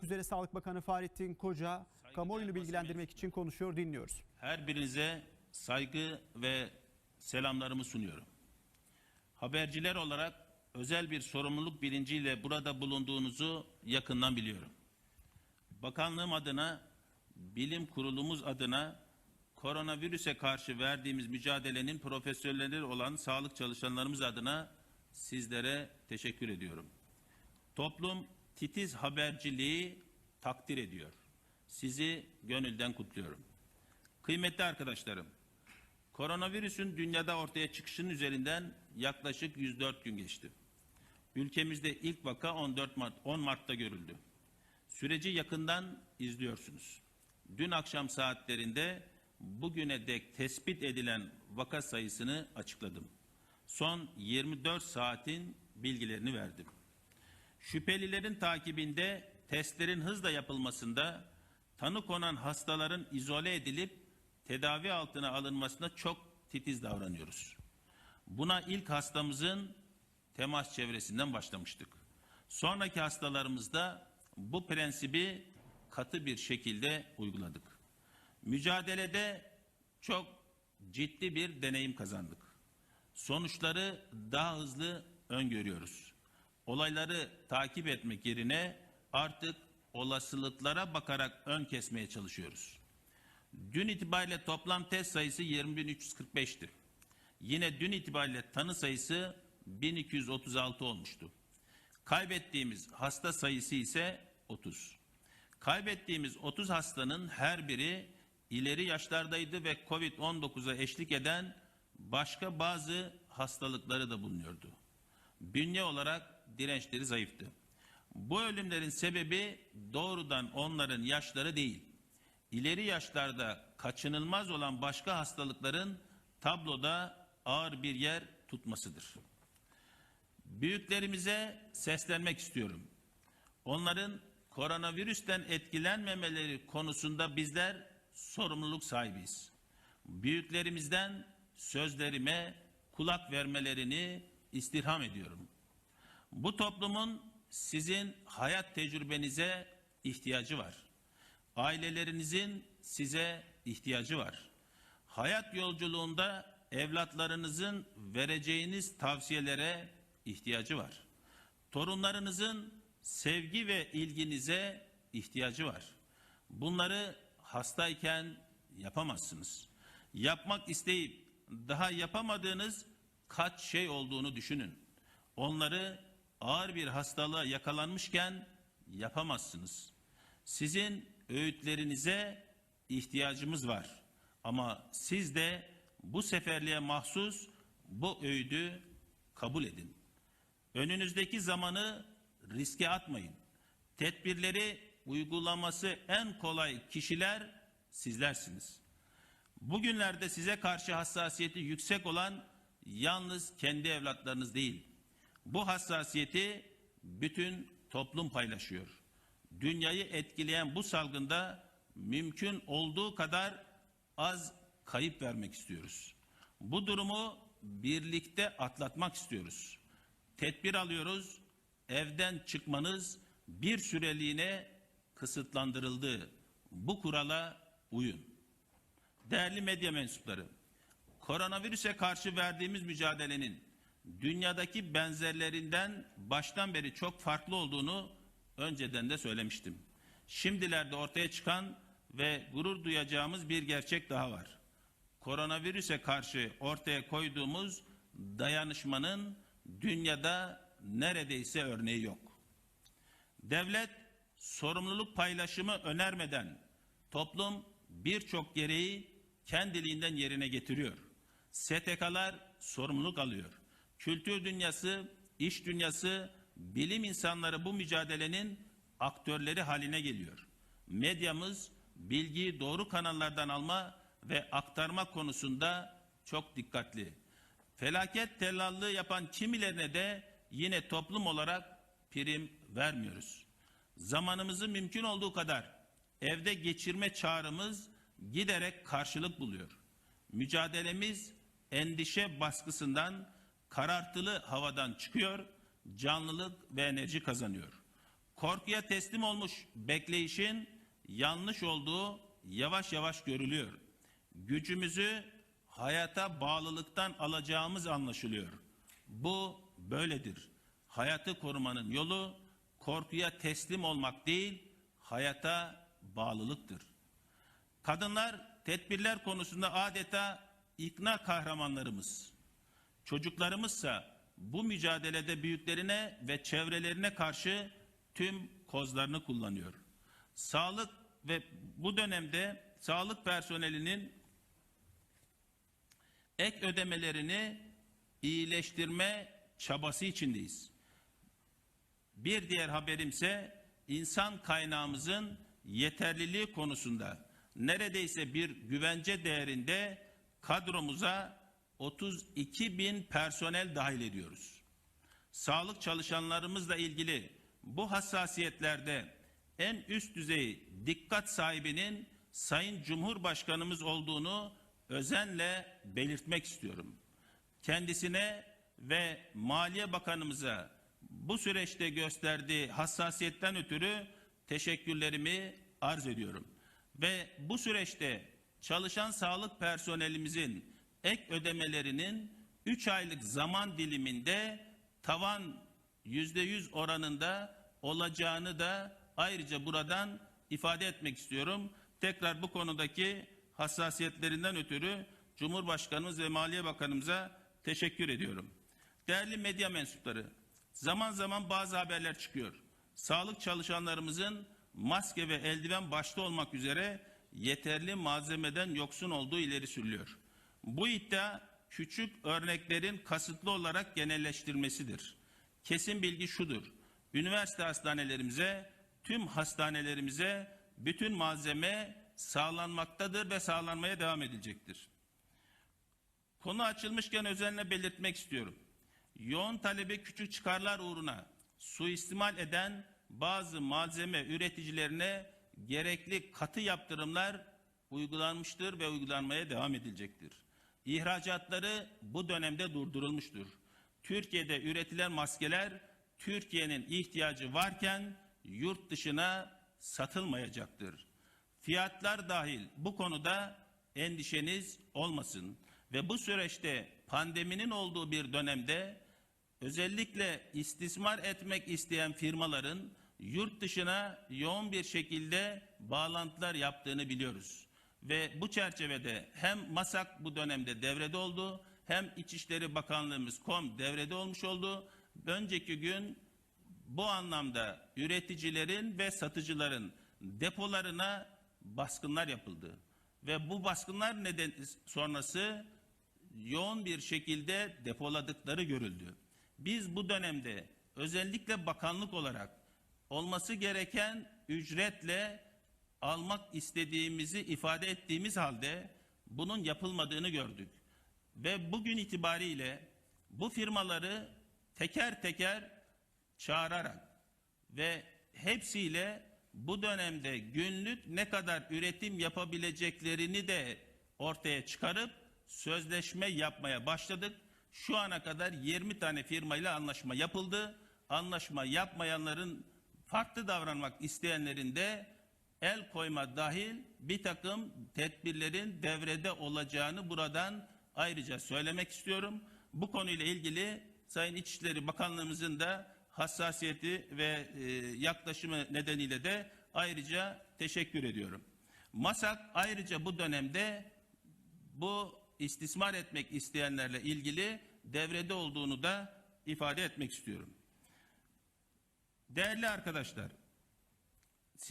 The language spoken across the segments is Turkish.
üzere Sağlık Bakanı Fahrettin Koca kamuoyunu bilgilendirmek için konuşuyor dinliyoruz. Her birinize saygı ve selamlarımı sunuyorum. Haberciler olarak özel bir sorumluluk bilinciyle burada bulunduğunuzu yakından biliyorum. Bakanlığım adına, bilim kurulumuz adına koronavirüse karşı verdiğimiz mücadelenin profesyonelleri olan sağlık çalışanlarımız adına sizlere teşekkür ediyorum. Toplum titiz haberciliği takdir ediyor. Sizi gönülden kutluyorum. Kıymetli arkadaşlarım, koronavirüsün dünyada ortaya çıkışının üzerinden yaklaşık 104 gün geçti. Ülkemizde ilk vaka 14 Mart, 10 Mart'ta görüldü. Süreci yakından izliyorsunuz. Dün akşam saatlerinde bugüne dek tespit edilen vaka sayısını açıkladım. Son 24 saatin bilgilerini verdim. Şüphelilerin takibinde testlerin hızla yapılmasında tanı konan hastaların izole edilip tedavi altına alınmasına çok titiz davranıyoruz. Buna ilk hastamızın temas çevresinden başlamıştık. Sonraki hastalarımızda bu prensibi katı bir şekilde uyguladık. Mücadelede çok ciddi bir deneyim kazandık. Sonuçları daha hızlı öngörüyoruz. Olayları takip etmek yerine artık olasılıklara bakarak ön kesmeye çalışıyoruz. Dün itibariyle toplam test sayısı 20.345'ti. Yine dün itibariyle tanı sayısı 1236 olmuştu. Kaybettiğimiz hasta sayısı ise 30. Kaybettiğimiz 30 hastanın her biri ileri yaşlardaydı ve Covid-19'a eşlik eden başka bazı hastalıkları da bulunuyordu. Bünye olarak dirençleri zayıftı. Bu ölümlerin sebebi doğrudan onların yaşları değil. İleri yaşlarda kaçınılmaz olan başka hastalıkların tabloda ağır bir yer tutmasıdır. Büyüklerimize seslenmek istiyorum. Onların koronavirüsten etkilenmemeleri konusunda bizler sorumluluk sahibiyiz. Büyüklerimizden sözlerime kulak vermelerini istirham ediyorum. Bu toplumun sizin hayat tecrübenize ihtiyacı var. Ailelerinizin size ihtiyacı var. Hayat yolculuğunda evlatlarınızın vereceğiniz tavsiyelere ihtiyacı var. Torunlarınızın sevgi ve ilginize ihtiyacı var. Bunları hastayken yapamazsınız. Yapmak isteyip daha yapamadığınız kaç şey olduğunu düşünün. Onları ağır bir hastalığa yakalanmışken yapamazsınız. Sizin öğütlerinize ihtiyacımız var. Ama siz de bu seferliğe mahsus bu öğüdü kabul edin. Önünüzdeki zamanı riske atmayın. Tedbirleri uygulaması en kolay kişiler sizlersiniz. Bugünlerde size karşı hassasiyeti yüksek olan yalnız kendi evlatlarınız değil. Bu hassasiyeti bütün toplum paylaşıyor. Dünyayı etkileyen bu salgında mümkün olduğu kadar az kayıp vermek istiyoruz. Bu durumu birlikte atlatmak istiyoruz. Tedbir alıyoruz. Evden çıkmanız bir süreliğine kısıtlandırıldı. Bu kurala uyun. Değerli medya mensupları, koronavirüse karşı verdiğimiz mücadelenin dünyadaki benzerlerinden baştan beri çok farklı olduğunu önceden de söylemiştim. Şimdilerde ortaya çıkan ve gurur duyacağımız bir gerçek daha var. Koronavirüse karşı ortaya koyduğumuz dayanışmanın dünyada neredeyse örneği yok. Devlet sorumluluk paylaşımı önermeden toplum birçok gereği kendiliğinden yerine getiriyor. STK'lar sorumluluk alıyor. Kültür dünyası, iş dünyası, bilim insanları bu mücadelenin aktörleri haline geliyor. Medyamız bilgiyi doğru kanallardan alma ve aktarma konusunda çok dikkatli. Felaket tellallığı yapan kimilerine de yine toplum olarak prim vermiyoruz. Zamanımızı mümkün olduğu kadar evde geçirme çağrımız giderek karşılık buluyor. Mücadelemiz endişe baskısından karartılı havadan çıkıyor, canlılık ve enerji kazanıyor. korkuya teslim olmuş bekleyişin yanlış olduğu yavaş yavaş görülüyor. Gücümüzü hayata bağlılıktan alacağımız anlaşılıyor. Bu böyledir. Hayatı korumanın yolu korkuya teslim olmak değil, hayata bağlılıktır. Kadınlar tedbirler konusunda adeta ikna kahramanlarımız. Çocuklarımızsa bu mücadelede büyüklerine ve çevrelerine karşı tüm kozlarını kullanıyor. Sağlık ve bu dönemde sağlık personelinin ek ödemelerini iyileştirme çabası içindeyiz. Bir diğer haberimse insan kaynağımızın yeterliliği konusunda neredeyse bir güvence değerinde kadromuza 32 bin personel dahil ediyoruz. Sağlık çalışanlarımızla ilgili bu hassasiyetlerde en üst düzey dikkat sahibinin Sayın Cumhurbaşkanımız olduğunu özenle belirtmek istiyorum. Kendisine ve Maliye Bakanımıza bu süreçte gösterdiği hassasiyetten ötürü teşekkürlerimi arz ediyorum. Ve bu süreçte çalışan sağlık personelimizin ek ödemelerinin 3 aylık zaman diliminde tavan %100 oranında olacağını da ayrıca buradan ifade etmek istiyorum. Tekrar bu konudaki hassasiyetlerinden ötürü Cumhurbaşkanımız ve Maliye Bakanımıza teşekkür ediyorum. Değerli medya mensupları, zaman zaman bazı haberler çıkıyor. Sağlık çalışanlarımızın maske ve eldiven başta olmak üzere yeterli malzemeden yoksun olduğu ileri sürülüyor. Bu iddia küçük örneklerin kasıtlı olarak genelleştirmesidir. Kesin bilgi şudur. Üniversite hastanelerimize, tüm hastanelerimize bütün malzeme sağlanmaktadır ve sağlanmaya devam edilecektir. Konu açılmışken özenle belirtmek istiyorum. Yoğun talebi küçük çıkarlar uğruna suistimal eden bazı malzeme üreticilerine gerekli katı yaptırımlar uygulanmıştır ve uygulanmaya devam edilecektir. İhracatları bu dönemde durdurulmuştur. Türkiye'de üretilen maskeler Türkiye'nin ihtiyacı varken yurt dışına satılmayacaktır. Fiyatlar dahil bu konuda endişeniz olmasın ve bu süreçte pandeminin olduğu bir dönemde özellikle istismar etmek isteyen firmaların yurt dışına yoğun bir şekilde bağlantılar yaptığını biliyoruz. Ve bu çerçevede hem MASAK bu dönemde devrede oldu, hem İçişleri Bakanlığımız KOM devrede olmuş oldu. Önceki gün bu anlamda üreticilerin ve satıcıların depolarına baskınlar yapıldı. Ve bu baskınlar neden sonrası yoğun bir şekilde depoladıkları görüldü. Biz bu dönemde özellikle bakanlık olarak olması gereken ücretle almak istediğimizi ifade ettiğimiz halde bunun yapılmadığını gördük. Ve bugün itibariyle bu firmaları teker teker çağırarak ve hepsiyle bu dönemde günlük ne kadar üretim yapabileceklerini de ortaya çıkarıp sözleşme yapmaya başladık. Şu ana kadar 20 tane firmayla anlaşma yapıldı. Anlaşma yapmayanların farklı davranmak isteyenlerin de el koyma dahil bir takım tedbirlerin devrede olacağını buradan ayrıca söylemek istiyorum. Bu konuyla ilgili Sayın İçişleri Bakanlığımızın da hassasiyeti ve e, yaklaşımı nedeniyle de ayrıca teşekkür ediyorum. MASAK ayrıca bu dönemde bu istismar etmek isteyenlerle ilgili devrede olduğunu da ifade etmek istiyorum. Değerli arkadaşlar,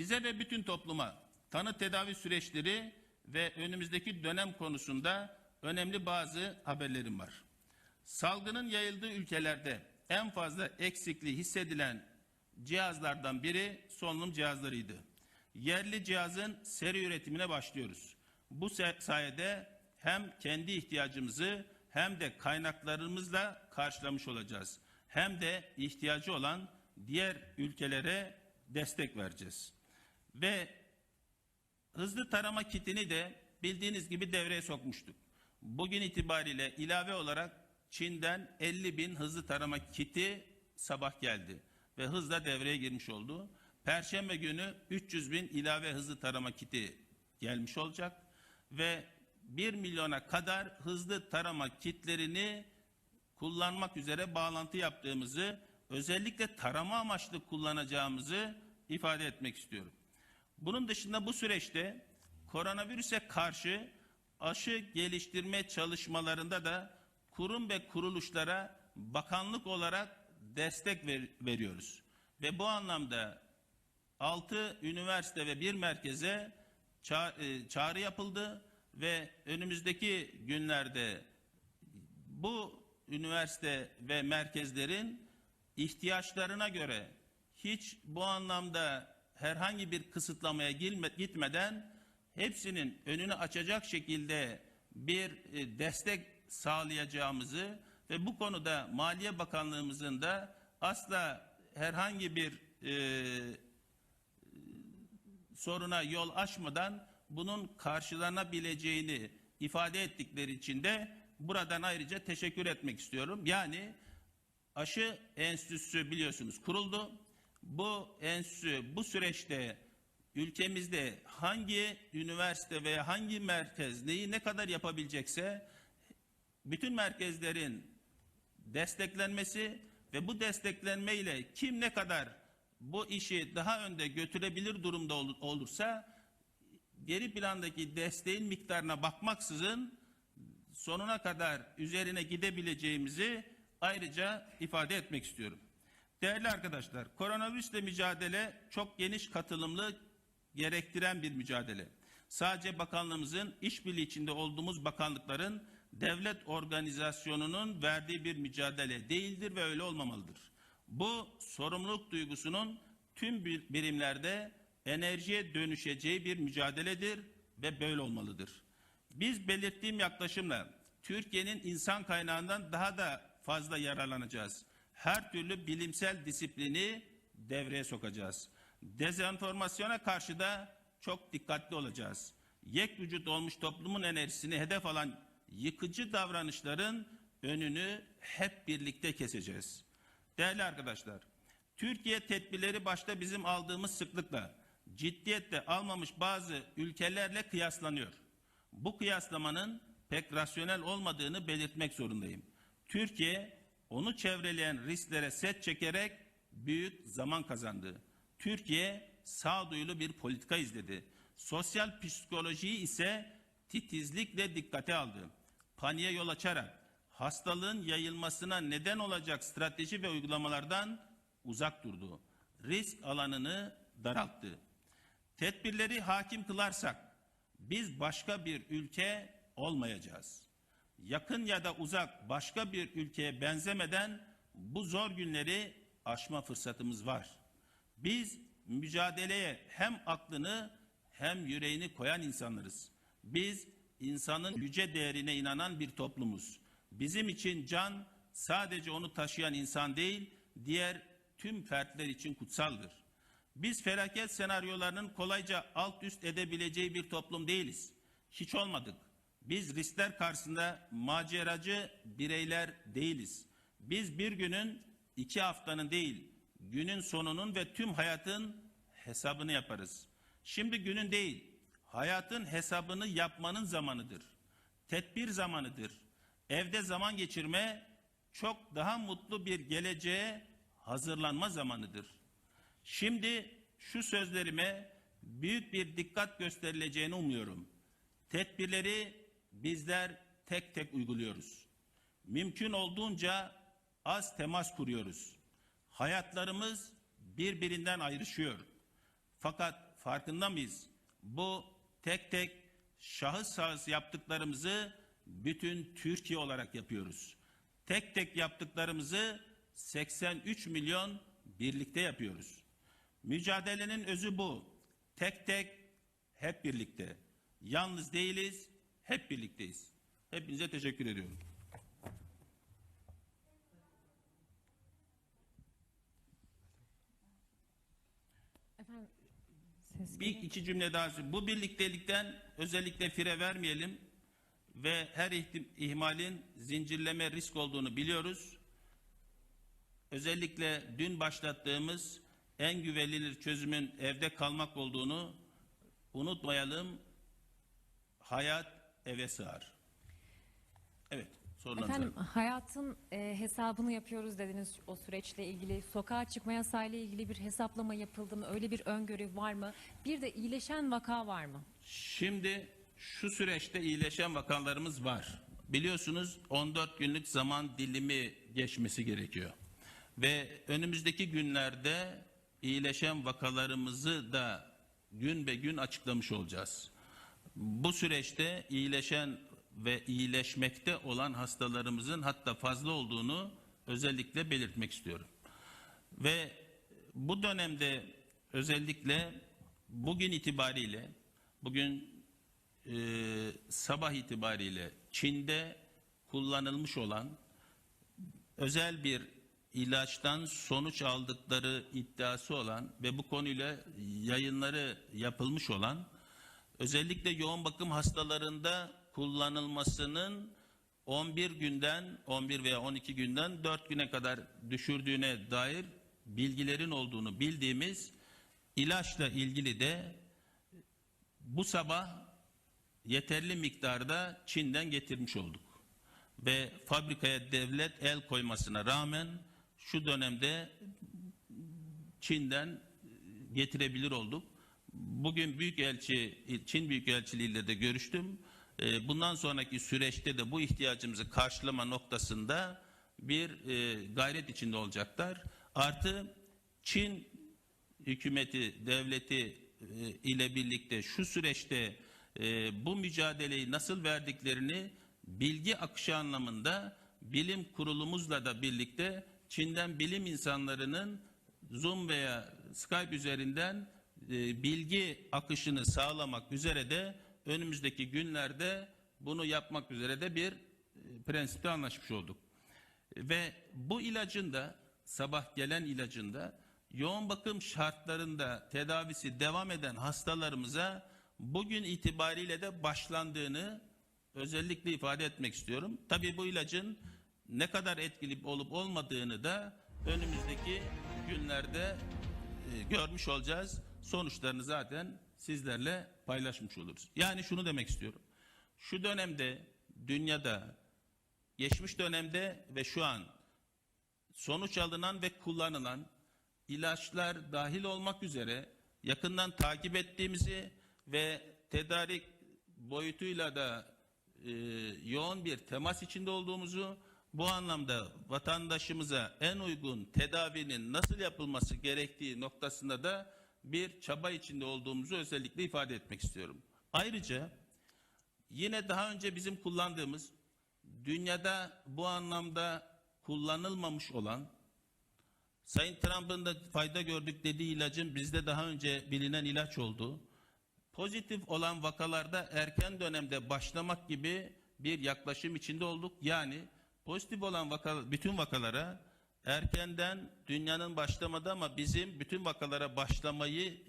size ve bütün topluma tanı tedavi süreçleri ve önümüzdeki dönem konusunda önemli bazı haberlerim var. Salgının yayıldığı ülkelerde en fazla eksikliği hissedilen cihazlardan biri solunum cihazlarıydı. Yerli cihazın seri üretimine başlıyoruz. Bu sayede hem kendi ihtiyacımızı hem de kaynaklarımızla karşılamış olacağız. Hem de ihtiyacı olan diğer ülkelere destek vereceğiz. Ve hızlı tarama kitini de bildiğiniz gibi devreye sokmuştuk. Bugün itibariyle ilave olarak Çin'den 50 bin hızlı tarama kiti sabah geldi ve hızla devreye girmiş oldu. Perşembe günü 300 bin ilave hızlı tarama kiti gelmiş olacak ve 1 milyona kadar hızlı tarama kitlerini kullanmak üzere bağlantı yaptığımızı, özellikle tarama amaçlı kullanacağımızı ifade etmek istiyorum. Bunun dışında bu süreçte koronavirüse karşı aşı geliştirme çalışmalarında da kurum ve kuruluşlara bakanlık olarak destek ver- veriyoruz. Ve bu anlamda 6 üniversite ve bir merkeze ça- e, çağrı yapıldı ve önümüzdeki günlerde bu üniversite ve merkezlerin ihtiyaçlarına göre hiç bu anlamda herhangi bir kısıtlamaya gitmeden hepsinin önünü açacak şekilde bir e, destek sağlayacağımızı ve bu konuda Maliye Bakanlığımızın da asla herhangi bir e, soruna yol açmadan bunun karşılanabileceğini ifade ettikleri için de buradan ayrıca teşekkür etmek istiyorum. Yani aşı enstitüsü biliyorsunuz kuruldu. Bu enstitü bu süreçte ülkemizde hangi üniversite veya hangi merkez neyi ne kadar yapabilecekse bütün merkezlerin desteklenmesi ve bu desteklenmeyle kim ne kadar bu işi daha önde götürebilir durumda ol- olursa geri plandaki desteğin miktarına bakmaksızın sonuna kadar üzerine gidebileceğimizi ayrıca ifade etmek istiyorum. Değerli arkadaşlar, koronavirüsle mücadele çok geniş katılımlı gerektiren bir mücadele. Sadece bakanlığımızın işbirliği içinde olduğumuz bakanlıkların devlet organizasyonunun verdiği bir mücadele değildir ve öyle olmamalıdır. Bu sorumluluk duygusunun tüm bir- birimlerde enerjiye dönüşeceği bir mücadeledir ve böyle olmalıdır. Biz belirttiğim yaklaşımla Türkiye'nin insan kaynağından daha da fazla yararlanacağız. Her türlü bilimsel disiplini devreye sokacağız. Dezenformasyona karşı da çok dikkatli olacağız. Yek vücut olmuş toplumun enerjisini hedef alan yıkıcı davranışların önünü hep birlikte keseceğiz. Değerli arkadaşlar, Türkiye tedbirleri başta bizim aldığımız sıklıkla ciddiyetle almamış bazı ülkelerle kıyaslanıyor. Bu kıyaslamanın pek rasyonel olmadığını belirtmek zorundayım. Türkiye onu çevreleyen risklere set çekerek büyük zaman kazandı. Türkiye sağduyulu bir politika izledi. Sosyal psikolojiyi ise titizlikle dikkate aldı. Paniğe yol açarak hastalığın yayılmasına neden olacak strateji ve uygulamalardan uzak durdu. Risk alanını daralttı. Tedbirleri hakim kılarsak biz başka bir ülke olmayacağız. Yakın ya da uzak başka bir ülkeye benzemeden bu zor günleri aşma fırsatımız var. Biz mücadeleye hem aklını hem yüreğini koyan insanlarız. Biz insanın yüce değerine inanan bir toplumuz. Bizim için can sadece onu taşıyan insan değil, diğer tüm fertler için kutsaldır. Biz felaket senaryolarının kolayca alt üst edebileceği bir toplum değiliz. Hiç olmadık. Biz riskler karşısında maceracı bireyler değiliz. Biz bir günün, iki haftanın değil, günün sonunun ve tüm hayatın hesabını yaparız. Şimdi günün değil, hayatın hesabını yapmanın zamanıdır. Tedbir zamanıdır. Evde zaman geçirme çok daha mutlu bir geleceğe hazırlanma zamanıdır. Şimdi şu sözlerime büyük bir dikkat gösterileceğini umuyorum. Tedbirleri bizler tek tek uyguluyoruz. Mümkün olduğunca az temas kuruyoruz. Hayatlarımız birbirinden ayrışıyor. Fakat farkında mıyız? Bu tek tek şahıs şahıs yaptıklarımızı bütün Türkiye olarak yapıyoruz. Tek tek yaptıklarımızı 83 milyon birlikte yapıyoruz. Mücadelenin özü bu. Tek tek hep birlikte. Yalnız değiliz, hep birlikteyiz. Hepinize teşekkür ediyorum. Efendim ses Bir iki cümle daha. Bu birliktelikten özellikle fire vermeyelim ve her ihmalin zincirleme risk olduğunu biliyoruz. Özellikle dün başlattığımız en güvenilir çözümün evde kalmak olduğunu unutmayalım. Hayat eve sığar. Evet, sorularınız Efendim var. hayatın e, hesabını yapıyoruz dediniz o süreçle ilgili. Sokağa çıkma yasağı ile ilgili bir hesaplama yapıldı mı? Öyle bir öngörü var mı? Bir de iyileşen vaka var mı? Şimdi şu süreçte iyileşen vakalarımız var. Biliyorsunuz 14 günlük zaman dilimi geçmesi gerekiyor. Ve önümüzdeki günlerde iyileşen vakalarımızı da gün be gün açıklamış olacağız. Bu süreçte iyileşen ve iyileşmekte olan hastalarımızın hatta fazla olduğunu özellikle belirtmek istiyorum. Ve bu dönemde özellikle bugün itibariyle, bugün e, sabah itibariyle Çin'de kullanılmış olan özel bir ilaçtan sonuç aldıkları iddiası olan ve bu konuyla yayınları yapılmış olan özellikle yoğun bakım hastalarında kullanılmasının 11 günden 11 veya 12 günden 4 güne kadar düşürdüğüne dair bilgilerin olduğunu bildiğimiz ilaçla ilgili de bu sabah yeterli miktarda Çin'den getirmiş olduk. Ve fabrikaya devlet el koymasına rağmen şu dönemde Çin'den getirebilir olduk. Bugün Büyükelçi, Çin Büyükelçiliği ile de görüştüm. Ee, Bundan sonraki süreçte de bu ihtiyacımızı karşılama noktasında bir e, gayret içinde olacaklar. Artı Çin hükümeti, devleti e, ile birlikte şu süreçte e, bu mücadeleyi nasıl verdiklerini bilgi akışı anlamında bilim kurulumuzla da birlikte Çin'den bilim insanlarının Zoom veya Skype üzerinden e, bilgi akışını sağlamak üzere de önümüzdeki günlerde bunu yapmak üzere de bir e, prensipte anlaşmış olduk. Ve bu ilacın da sabah gelen ilacın da yoğun bakım şartlarında tedavisi devam eden hastalarımıza bugün itibariyle de başlandığını özellikle ifade etmek istiyorum. Tabii bu ilacın ne kadar etkili olup olmadığını da önümüzdeki günlerde e, görmüş olacağız. Sonuçlarını zaten sizlerle paylaşmış oluruz. Yani şunu demek istiyorum. Şu dönemde dünyada geçmiş dönemde ve şu an sonuç alınan ve kullanılan ilaçlar dahil olmak üzere yakından takip ettiğimizi ve tedarik boyutuyla da e, yoğun bir temas içinde olduğumuzu bu anlamda vatandaşımıza en uygun tedavinin nasıl yapılması gerektiği noktasında da bir çaba içinde olduğumuzu özellikle ifade etmek istiyorum. Ayrıca yine daha önce bizim kullandığımız dünyada bu anlamda kullanılmamış olan Sayın Trump'ın da fayda gördük dediği ilacın bizde daha önce bilinen ilaç olduğu, pozitif olan vakalarda erken dönemde başlamak gibi bir yaklaşım içinde olduk. Yani pozitif olan vaka, bütün vakalara erkenden dünyanın başlamadı ama bizim bütün vakalara başlamayı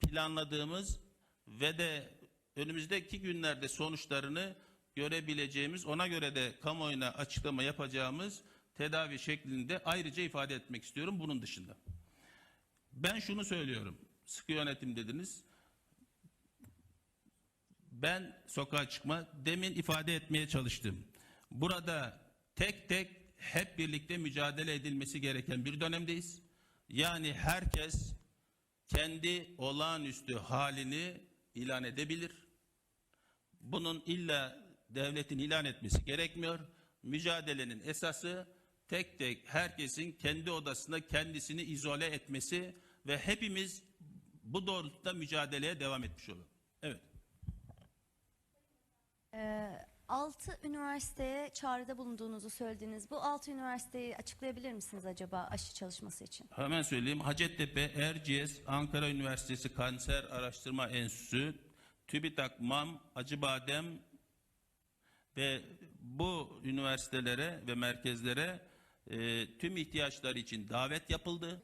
planladığımız ve de önümüzdeki günlerde sonuçlarını görebileceğimiz, ona göre de kamuoyuna açıklama yapacağımız tedavi şeklinde ayrıca ifade etmek istiyorum bunun dışında. Ben şunu söylüyorum. Sıkı yönetim dediniz. Ben sokağa çıkma demin ifade etmeye çalıştım. Burada tek tek hep birlikte mücadele edilmesi gereken bir dönemdeyiz. Yani herkes kendi olağanüstü halini ilan edebilir. Bunun illa devletin ilan etmesi gerekmiyor. Mücadelenin esası tek tek herkesin kendi odasında kendisini izole etmesi ve hepimiz bu doğrultuda mücadeleye devam etmiş olalım. Evet. Ee, altı üniversiteye çağrıda bulunduğunuzu söylediniz. Bu altı üniversiteyi açıklayabilir misiniz acaba aşı çalışması için? Hemen söyleyeyim. Hacettepe, Erciyes, Ankara Üniversitesi Kanser Araştırma Enstitüsü, TÜBİTAK, MAM, Acıbadem ve bu üniversitelere ve merkezlere e, tüm ihtiyaçları için davet yapıldı.